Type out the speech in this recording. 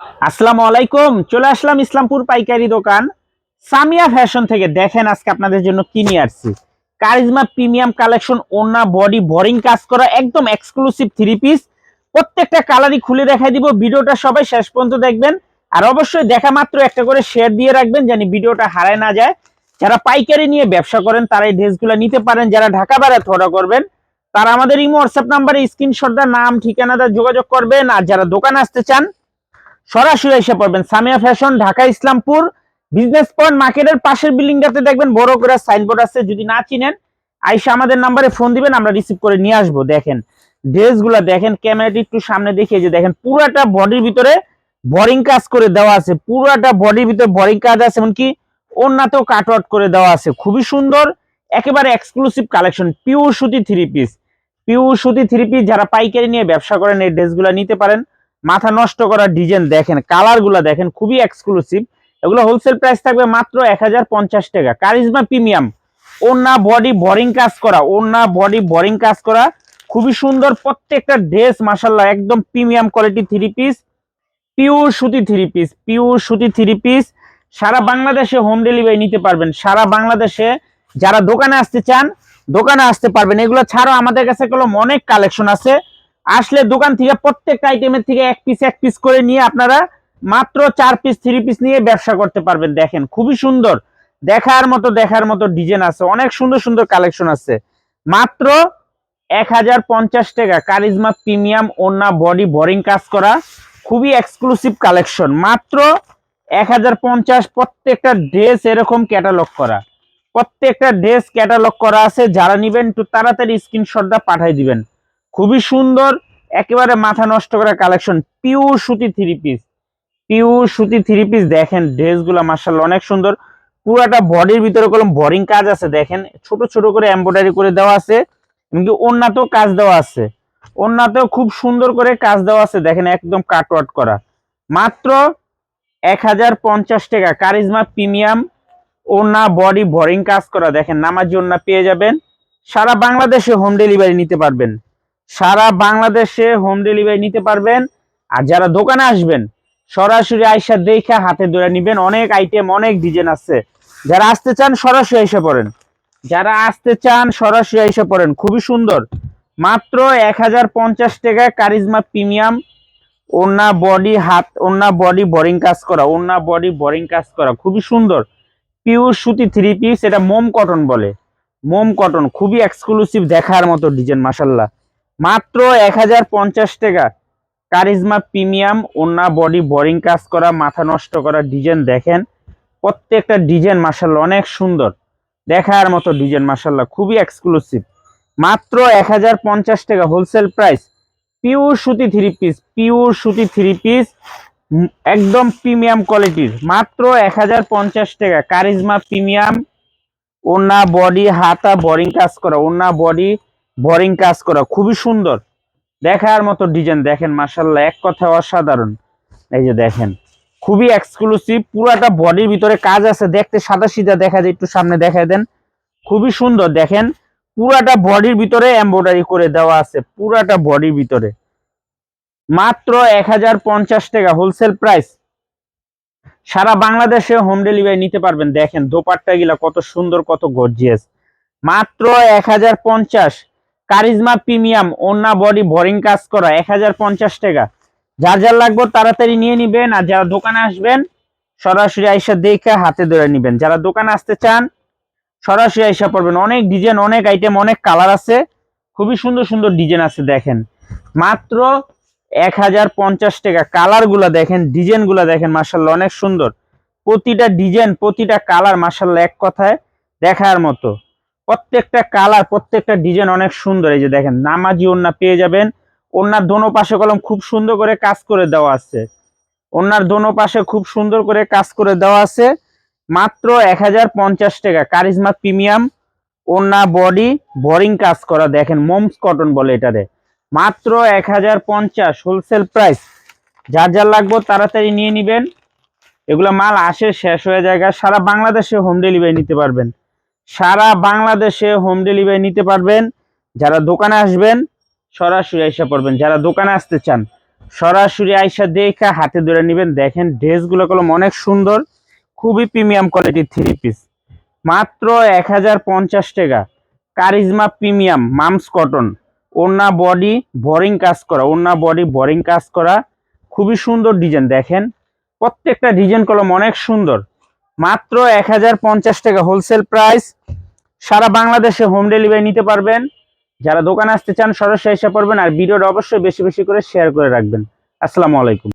আসসালামু আলাইকুম, চলে আসলাম ইসলামপুর পাইকারি দোকান। সামিয়া ফ্যাশন থেকে দেখেন আজকে আপনাদের জন্য কি নিয়ে আসছি। কারিজমা প্রিমিয়াম কালেকশন ওনা বডি, বোরিং কাজ করা, একদম এক্সক্লুসিভ থ্রি পিস প্রত্যেকটা কালারই খুলে দেখাই দিব, ভিডিওটা সবাই শেষ পর্যন্ত দেখবেন। আর অবশ্যই দেখা মাত্র একটা করে শেয়ার দিয়ে রাখবেন জানি ভিডিওটা হারায় না যায়। যারা পাইকারি নিয়ে ব্যবসা করেন, তারা এই ড্রেসগুলো নিতে পারেন। যারা ঢাকা বেড়াতে অর্ডার করবেন, তারা আমাদের ইমো হোয়াটসঅ্যাপ নাম্বারে স্ক্রিনশট দা নাম ঠিকানা ঠিকানাটা যোগাযোগ করবেন। আর যারা দোকান আসতে চান সরাসরি এসে পড়বেন। Samia fashion Dhaka, Islampur. Business point মার্কেটের পাশের বিল্ডিংটাতে দেখবেন বড় করে সাইনবোর্ড আছে। যদি না চিনেন, আইসা আমাদের নাম্বারে ফোন দিবেন, আমরা রিসিভ করে নিয়ে আসব। দেখেন, ড্রেসগুলো দেখেন ক্যামেরাটি একটু সামনে দেখিয়ে যে দেখেন, পুরাটা বডির ভিতরে বোরিং কাজ করে দেওয়া আছে। পুরাটা বডির ভিতরে বোরিং কাজ আছে, এমনকি ওন্নাতেও কাট আউট করে দেওয়া আছে। খুবই সুন্দর, একেবারে এক্সক্লুসিভ কালেকশন পিওর সুতি থ্রি পিস পিওর সুতি থ্রি পিস যারা পাইকারি নিয়ে ব্যবসা করেন, এই ড্রেসগুলো নিতে পারেন। মাথা নষ্ট করা ডিজাইন দেখেন কালারগুলা দেখেন, খুবই এক্সক্লুসিভ এগুলো হোলসেল প্রাইস থাকবে মাত্র এক হাজার পঞ্চাশ টাকা। কারিজমা প্রিমিয়াম ওন্না বডি বোরিং কাজ করা ওন্না বডি বোরিং কাজ করা। খুবই সুন্দর প্রত্যেকটা ড্রেস মাসাল্লাহ একদম premium quality three piece pure সুতি থ্রি পিস পিওর সুতি থ্রি পিস সারা বাংলাদেশে হোম ডেলিভারি নিতে পারবেন। সারা বাংলাদেশে যারা দোকানে আসতে চান, দোকানে আসতে পারবেন। এগুলো ছাড়াও আমাদের কাছে অনেক কালেকশন আছে। আসলে দোকান থেকে প্রত্যেকটা আইটেমের থেকে এক পিস এক পিস করে নিয়ে আপনারা মাত্র চার পিস থ্রি পিস নিয়ে ব্যবসা করতে পারবেন। দেখেন, খুবই সুন্দর। দেখার মতো দেখার মতো ডিজাইন আছে। অনেক সুন্দর সুন্দর কালেকশন আছে। মাত্র এক হাজার পঞ্চাশ টাকা কারিজমা প্রিমিয়াম ওনা বডি বোরিং কাজ করা। খুবই এক্সক্লুসিভ কালেকশন মাত্র এক হাজার পঞ্চাশ প্রত্যেকটা ড্রেস এরকম ক্যাটালগ করা। প্রত্যেকটা ড্রেস ক্যাটালগ করা আছে। যারা নিবেন, একটু তাড়াতাড়ি স্ক্রিনশটটা পাঠিয়ে দিবেন। খুবই সুন্দর, একেবারে মাথা নষ্ট করা কালেকশন পিওর সুতি থ্রি পিস পিওর সুতি থ্রি পিস দেখেন ড্রেসগুলো মার্শাল অনেক সুন্দর। পুরাটা বডির ভিতরে কোনো বোরিং কাজ আছে, দেখেন। ছোট ছোট করে এমব্রয়ডারি করে দেওয়া আছে এমনকি অন্যতেও কাজ দেওয়া আছে। অন্যতেও খুব সুন্দর করে কাজ দেওয়া আছে, দেখেন একদম কাটওয়াট করা। মাত্র এক হাজার পঞ্চাশ টাকা কারিজমা প্রিমিয়াম ওনা বডি বোরিং কাজ করা। দেখেন নামাজি ওনা পেয়ে যাবেন। সারা বাংলাদেশে হোম ডেলিভারি নিতে পারবেন। সারা বাংলাদেশে হোম ডেলিভারি নিতে পারবেন। আর যারা দোকানে আসবেন, সরাসরি আইসা দেখে হাতে ধরে নিবেন। অনেক আইটেম অনেক ডিজাইন আছে। যারা আসতে চান, সরাসরি এসে পড়েন। যারা আসতে চান, সরাসরি এসে পড়েন। খুবই সুন্দর। মাত্র এক হাজার পঞ্চাশ টাকা কারিজমা প্রিমিয়াম। ওনা বডি হাত ওনা বডি বোরিং কাজ করা। ওনা বডি বোরিং কাজ করা। খুবই সুন্দর। পিওর সুতি থ্রি পিস এটা মোম কটন বলে। মোম কটন খুবই এক্সক্লুসিভ দেখার মতো ডিজাইন মাসাল্লাহ মাত্র এক হাজার পঞ্চাশ টাকা। কারিজমা প্রিমিয়াম ওনা বডি, বোরিং কাজ করা, মাথা নষ্ট করা ডিজাইন দেখেন। প্রত্যেকটা ডিজাইন মাসাল্লাহ অনেক সুন্দর। দেখার মতো ডিজাইন মাসাল্লাহ খুবই এক্সক্লুসিভ মাত্র এক হাজার পঞ্চাশ টাকা হোলসেল প্রাইস পিওর সুতি থ্রি পিস পিওর সুতি থ্রি পিস একদম প্রিমিয়াম কোয়ালিটির। মাত্র এক হাজার পঞ্চাশ টাকা। কারিজমা প্রিমিয়াম ওনা বডি, হাতা, বোরিং কাজ করা ওনা বডি বোরিং কাজ করা, খুবই সুন্দর। দেখার মতো ডিজাইন দেখেন মাসাল্লাহ এক কথা অসাধারণ। এই যে দেখেন, খুবই এক্সক্লুসিভ পুরাটা বডির ভিতরে কাজ আছে। দেখতে সাদা সিধা দেখা যায়, একটু সামনে দেখায় দেন। খুবই সুন্দর, দেখেন, পুরাটা বডির ভিতরে এমব্রয়ডারি করে দেওয়া আছে, পুরাটা বডির ভিতরে। মাত্র এক হাজার পঞ্চাশ টাকা হোলসেল প্রাইস সারা বাংলাদেশে হোম ডেলিভারি নিতে পারবেন। দেখেন দোপাট্টা গিলা কত সুন্দর, কত গর্জিয়াস মাত্র এক হাজার পঞ্চাশ। কারিজমা প্রিমিয়াম ওনা বডি, বোরিং কাজ করা, এক হাজার পঞ্চাশ টাকা। যার যার লাগবে তাড়াতাড়ি নিয়ে নিবেন আর যারা দোকানে আসবেন, সরাসরি আইসা দেখে হাতে ধরে নিবেন। যারা দোকানে আসতে চান, সরাসরি আইসা পড়বেন। অনেক ডিজাইন, অনেক আইটেম, অনেক কালার আছে। খুবই সুন্দর সুন্দর ডিজাইন আছে, দেখেন। মাত্র এক হাজার পঞ্চাশ টাকা। কালারগুলা দেখেন ডিজাইনগুলা দেখেন মার্শাল্লাহ অনেক সুন্দর। প্রতিটা ডিজাইন, প্রতিটা কালার মার্শাল্লাহ এক কথায় দেখার মতো। প্রত্যেকটা কালার, প্রত্যেকটা ডিজাইন অনেক সুন্দর। এই যে দেখেন, নামাজি ওন্না পেয়ে যাবেন। ওনার দোনো পাশে কলম খুব সুন্দর করে কাজ করে দেওয়া আছে। ওনার দোনো পাশে খুব সুন্দর করে কাজ করে দেওয়া আছে। মাত্র এক হাজার পঞ্চাশ টাকা, কারিজমা প্রিমিয়াম ওনা বডি, বোরিং কাজ করা, দেখেন, মোমস কটন বলে এটারে। মাত্র এক হাজার পঞ্চাশ হোলসেল প্রাইস যার যার লাগবে তাড়াতাড়ি নিয়ে নিবেন। এগুলো মাল আসে, শেষ হয়ে যায় সারা বাংলাদেশে হোম ডেলিভারি নিতে পারবেন। সারা বাংলাদেশে হোম ডেলিভারি নিতে পারবেন। যারা দোকানে আসবেন, সরাসরি আইসা পড়বেন। যারা দোকানে আসতে চান, সরাসরি আইসা দেখা হাতে ধরে নেবেন। দেখেন, ড্রেসগুলো কলম অনেক সুন্দর। খুবই প্রিমিয়াম কোয়ালিটির থ্রি পিস মাত্র এক হাজার পঞ্চাশ টাকা। কারিজমা প্রিমিয়াম মামস কটন ওড়না বডি বোরিং কাজ করা, ওড়না বডি বোরিং কাজ করা। খুবই সুন্দর ডিজাইন দেখেন। প্রত্যেকটা ডিজাইন কলম অনেক সুন্দর। মাত্র এক হাজার পঞ্চাশ টাকা হোলসেল প্রাইস সারা বাংলাদেশে হোম ডেলিভারি নিতে পারবেন। যারা দোকানে আসতে চান, সরাসরি এসে পড়বেন। আর ভিডিওটা অবশ্যই বেশি বেশি করে শেয়ার করে রাখবেন। আসসালামু আলাইকুম।